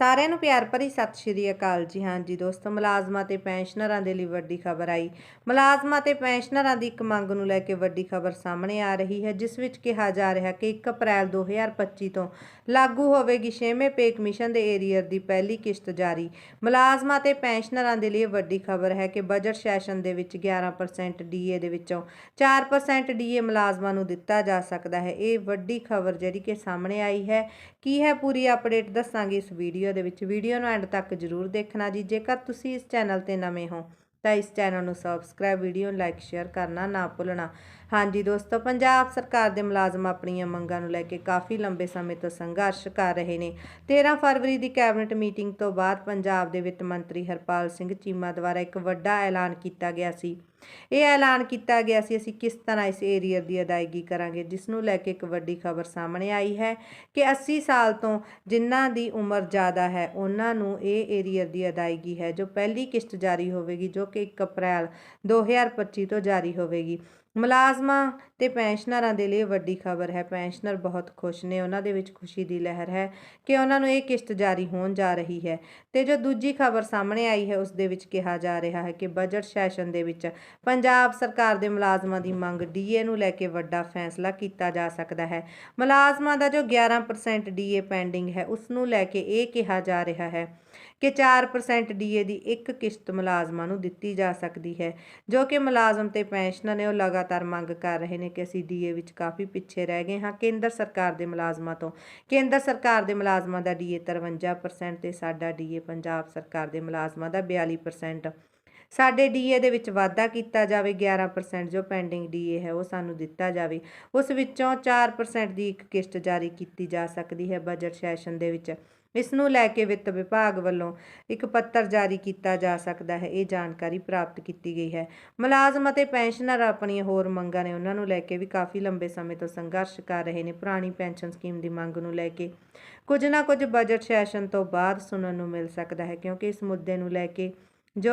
ਸਾਰਿਆਂ ਨੂੰ ਪਿਆਰ ਭਰੀ ਸਤਿ ਸ਼੍ਰੀ ਅਕਾਲ ਜੀ। ਹਾਂ ਜੀ ਦੋਸਤੋ, ਮੁਲਾਜ਼ਮਾਂ ਤੇ ਪੈਨਸ਼ਨਰਾਂ ਦੇ ਲਈ ਵੱਡੀ ਖਬਰ ਆਈ। ਮੁਲਾਜ਼ਮਾਂ ਤੇ ਪੈਨਸ਼ਨਰਾਂ ਦੀ ਇੱਕ ਮੰਗ ਨੂੰ ਲੈ ਕੇ ਵੱਡੀ ਖਬਰ ਸਾਹਮਣੇ ਆ ਰਹੀ ਹੈ, ਜਿਸ ਵਿੱਚ ਕਿਹਾ ਜਾ ਰਿਹਾ ਕਿ 1 ਅਪ੍ਰੈਲ 2025 ਤੋਂ ਲਾਗੂ ਹੋਵੇਗੀ 6ਵੇਂ ਪੇ ਕਮਿਸ਼ਨ ਦੇ ਏਰੀਅਰ ਦੀ ਪਹਿਲੀ ਕਿਸ਼ਤ ਜਾਰੀ। ਮੁਲਾਜ਼ਮਾਂ ਤੇ ਪੈਨਸ਼ਨਰਾਂ ਦੇ ਲਈ ਵੱਡੀ ਖਬਰ ਹੈ ਕਿ ਬਜਟ ਸੈਸ਼ਨ ਦੇ ਵਿੱਚ 11% ਡੀਏ ਦੇ ਵਿੱਚੋਂ 4% ਡੀਏ ਮੁਲਾਜ਼ਮਾਂ ਨੂੰ ਦਿੱਤਾ ਜਾ ਸਕਦਾ ਹੈ। ਇਹ ਵੱਡੀ ਖਬਰ ਜਿਹੜੀ ਕਿ ਸਾਹਮਣੇ ਆਈ ਹੈ। ਕੀ ਹੈ ਪੂਰੀ ਅਪਡੇਟ ਦੱਸਾਂਗੇ ਇਸ ਵੀਡੀਓ ਦੇ ਵਿੱਚ ਵੀਡੀਓ ਨੂੰ ਐਂਡ ਤੱਕ ਜਰੂਰ ਦੇਖਣਾ ਜੀ। ਜੇਕਰ ਤੁਸੀਂ ਇਸ ਚੈਨਲ ਤੇ ਨਵੇਂ ਹੋ, ਤਾਂ ਇਸ ਚੈਨਲ ਨੂੰ ਸਬਸਕ੍ਰਾਈਬ, ਵੀਡੀਓ ਨੂੰ ਲਾਈਕ, ਸ਼ੇਅਰ ਕਰਨਾ ਨਾ ਭੁੱਲਣਾ। ਹਾਂਜੀ ਦੋਸਤੋ, ਪੰਜਾਬ ਸਰਕਾਰ ਦੇ ਮੁਲਾਜ਼ਮ ਆਪਣੀਆਂ ਮੰਗਾਂ ਨੂੰ ਲੈ ਕੇ ਕਾਫੀ ਲੰਬੇ ਸਮੇਂ ਤੋਂ ਸੰਘਰਸ਼ ਕਰ ਰਹੇ ਨੇ। 13 ਫਰਵਰੀ ਦੀ ਕੈਬਨਿਟ ਮੀਟਿੰਗ ਤੋਂ ਬਾਅਦ ਪੰਜਾਬ ਦੇ ਵਿੱਤ ਮੰਤਰੀ ਹਰਪਾਲ ਸਿੰਘ ਚੀਮਾ ਦੁਆਰਾ ਇੱਕ ਵੱਡਾ ਐਲਾਨ ਕੀਤਾ ਗਿਆ ਸੀ। ਇਹ ਐਲਾਨ ਕੀਤਾ ਗਿਆ ਸੀ, ਅਸੀਂ ਕਿਸ ਤਰ੍ਹਾਂ ਇਸ ਏਰੀਅਰ ਦੀ ਅਦਾਇਗੀ ਕਰਾਂਗੇ ਜਿਸ ਨੂੰ ਲੈ ਕੇ ਇੱਕ ਵੱਡੀ ਖਬਰ ਸਾਹਮਣੇ ਆਈ ਹੈ ਕਿ 80 ਸਾਲ ਤੋਂ ਜਿਨ੍ਹਾਂ ਦੀ ਉਮਰ ਜ਼ਿਆਦਾ ਹੈ, ਉਹਨਾਂ ਨੂੰ ਇਹ ਏਰੀਅਰ ਦੀ ਅਦਾਇਗੀ ਹੈ, ਜੋ ਪਹਿਲੀ ਕਿਸ਼ਤ ਜਾਰੀ ਹੋਵੇਗੀ, ਜੋ ਕਿ 1 ਅਪ੍ਰੈਲ 2025 ਤੋਂ ਜਾਰੀ ਹੋਵੇਗੀ। ਮੁਲਾਜ਼ਮਾਂ ਤੇ ਪੈਨਸ਼ਨਰਾਂ ਦੇ ਲਈ ਵੱਡੀ ਖਬਰ ਹੈ। ਪੈਨਸ਼ਨਰ ਬਹੁਤ ਖੁਸ਼ ਨੇ। ਉਹਨਾਂ ਦੇ ਵਿੱਚ ਖੁਸ਼ੀ ਦੀ ਲਹਿਰ ਹੈ ਕਿ ਉਹਨਾਂ ਨੂੰ ਇਹ ਕਿਸ਼ਤ ਜਾਰੀ ਹੋਣ ਜਾ ਰਹੀ ਹੈ। ਤੇ ਜੋ ਦੂਜੀ ਖਬਰ ਸਾਹਮਣੇ ਆਈ ਹੈ, ਉਸ ਦੇ ਵਿੱਚ ਕਿਹਾ ਜਾ ਰਿਹਾ ਹੈ ਕਿ ਬਜਟ ਸੈਸ਼ਨ ਦੇ ਵਿੱਚ ਪੰਜਾਬ ਸਰਕਾਰ ਦੇ ਮੁਲਾਜ਼ਮਾਂ ਦੀ ਮੰਗ ਡੀਏ ਨੂੰ ਲੈ ਕੇ ਵੱਡਾ ਫੈਸਲਾ ਕੀਤਾ ਜਾ ਸਕਦਾ ਹੈ। ਮੁਲਾਜ਼ਮਾਂ ਦਾ ਜੋ 11% ਡੀਏ ਪੈਂਡਿੰਗ ਹੈ, ਉਸ ਨੂੰ ਲੈ ਕੇ ਇਹ ਕਿਹਾ ਜਾ ਰਿਹਾ ਹੈ ਕਿ 4% ਡੀਏ ਦੀ ਇੱਕ ਕਿਸ਼ਤ ਮੁਲਾਜ਼ਮਾਂ ਨੂੰ ਦਿੱਤੀ ਜਾ ਸਕਦੀ ਹੈ, ਜੋ ਕਿ ਮੁਲਾਜ਼ਮ ਤੇ ਪੈਨਸ਼ਨਰ ਨੇ ਉਹ ਲਗਾ ਲਗਾਤਾਰ ਮੰਗ ਕਰ ਰਹੇ ਨੇ ਕਿ ਅਸੀਂ ਡੀਏ ਵਿੱਚ ਕਾਫੀ ਪਿੱਛੇ ਰਹਿ ਗਏ ਹਾਂ। ਕੇਂਦਰ ਸਰਕਾਰ ਦੇ ਮੁਲਾਜ਼ਮਾਂ ਤੋਂ। ਕੇਂਦਰ ਸਰਕਾਰ ਦੇ ਮੁਲਾਜ਼ਮਾਂ ਦਾ ਡੀਏ 53% ਤੇ ਸਾਡਾ ਡੀਏ ਪੰਜਾਬ ਸਰਕਾਰ ਦੇ ਮੁਲਾਜ਼ਮਾਂ ਦਾ 42% ਸਾਡੇ ਡੀਏ ਦੇ ਵਿੱਚ ਵਾਧਾ ਕੀਤਾ ਜਾਵੇ 11% ਜੋ ਪੈਂਡਿੰਗ ਡੀਏ ਹੈ ਉਹ ਸਾਨੂੰ ਦਿੱਤਾ ਜਾਵੇ। ਉਸ ਵਿੱਚੋਂ 4% ਦੀ ਇੱਕ ਕਿਸ਼ਤ ਜਾਰੀ ਕੀਤੀ ਜਾ ਸਕਦੀ ਹੈ ਬਜਟ ਸੈਸ਼ਨ ਦੇ ਵਿੱਚ। ਇਸ ਨੂੰ ਲੈ ਕੇ ਵਿੱਤ ਵਿਭਾਗ ਵੱਲੋਂ ਇੱਕ ਪੱਤਰ ਜਾਰੀ ਕੀਤਾ ਜਾ ਸਕਦਾ ਹੈ। ਇਹ ਜਾਣਕਾਰੀ ਪ੍ਰਾਪਤ ਕੀਤੀ ਗਈ ਹੈ। ਮੁਲਾਜ਼ਮ ਅਤੇ ਪੈਨਸ਼ਨਰ ਆਪਣੀਆਂ ਹੋਰ ਮੰਗਾਂ ਨੇ ਉਹਨਾਂ ਨੂੰ ਲੈ ਕੇ ਵੀ ਕਾਫੀ ਲੰਬੇ ਸਮੇਂ ਤੋਂ ਸੰਘਰਸ਼ ਕਰ ਰਹੇ ਨੇ। ਪੁਰਾਣੀ ਪੈਨਸ਼ਨ ਸਕੀਮ ਦੀ ਮੰਗ ਨੂੰ ਲੈ ਕੇ ਕੁਝ ਨਾ ਕੁਝ ਬਜਟ ਸੈਸ਼ਨ ਤੋਂ ਬਾਅਦ ਸੁਣਨ ਨੂੰ ਮਿਲ ਸਕਦਾ ਹੈ ਕਿਉਂਕਿ ਇਸ ਮੁੱਦੇ ਨੂੰ ਲੈ ਕੇ ਜੋ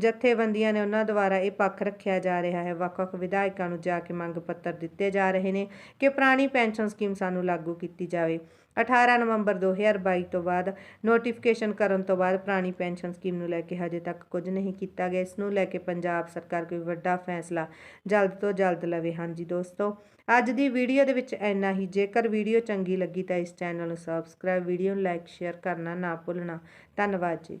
ਜਥੇਬੰਦੀਆਂ ਨੇ ਉਹਨਾਂ ਦੁਆਰਾ ਇਹ ਪੱਖ ਰੱਖਿਆ ਜਾ ਰਿਹਾ ਹੈ, ਵੱਖ-ਵੱਖ ਵਿਧਾਇਕਾਂ ਨੂੰ ਜਾ ਕੇ ਮੰਗ ਪੱਤਰ ਦਿੱਤੇ ਜਾ ਰਹੇ ਨੇ ਕਿ ਪੁਰਾਣੀ ਪੈਨਸ਼ਨ ਸਕੀਮ ਸਾਨੂੰ ਲਾਗੂ ਕੀਤੀ ਜਾਵੇ। 18 ਨਵੰਬਰ 2022 ਤੋਂ ਬਾਅਦ ਨੋਟੀਫਿਕੇਸ਼ਨ ਕਰਨ ਤੋਂ ਬਾਅਦ ਪੁਰਾਣੀ ਪੈਨਸ਼ਨ ਸਕੀਮ ਨੂੰ ਲੈ ਕੇ ਹਜੇ ਤੱਕ ਕੁਝ ਨਹੀਂ ਕੀਤਾ ਗਿਆ। ਇਸ ਨੂੰ ਲੈ ਕੇ ਪੰਜਾਬ ਸਰਕਾਰ ਕੋਈ ਵੱਡਾ ਫੈਸਲਾ ਜਲਦ ਤੋਂ ਜਲਦ ਲਵੇ। ਹਾਂਜੀ ਦੋਸਤੋ, ਅੱਜ ਦੀ ਵੀਡੀਓ ਦੇ ਵਿੱਚ ਇੰਨਾ ਹੀ। ਜੇਕਰ ਵੀਡੀਓ ਚੰਗੀ ਲੱਗੀ ਤਾਂ ਇਸ ਚੈਨਲ ਨੂੰ ਸਬਸਕ੍ਰਾਈਬ ਵੀਡੀਓ ਨੂੰ ਲਾਈਕ ਸ਼ੇਅਰ ਕਰਨਾ ਨਾ ਭੁੱਲਣਾ। ਧੰਨਵਾਦ ਜੀ।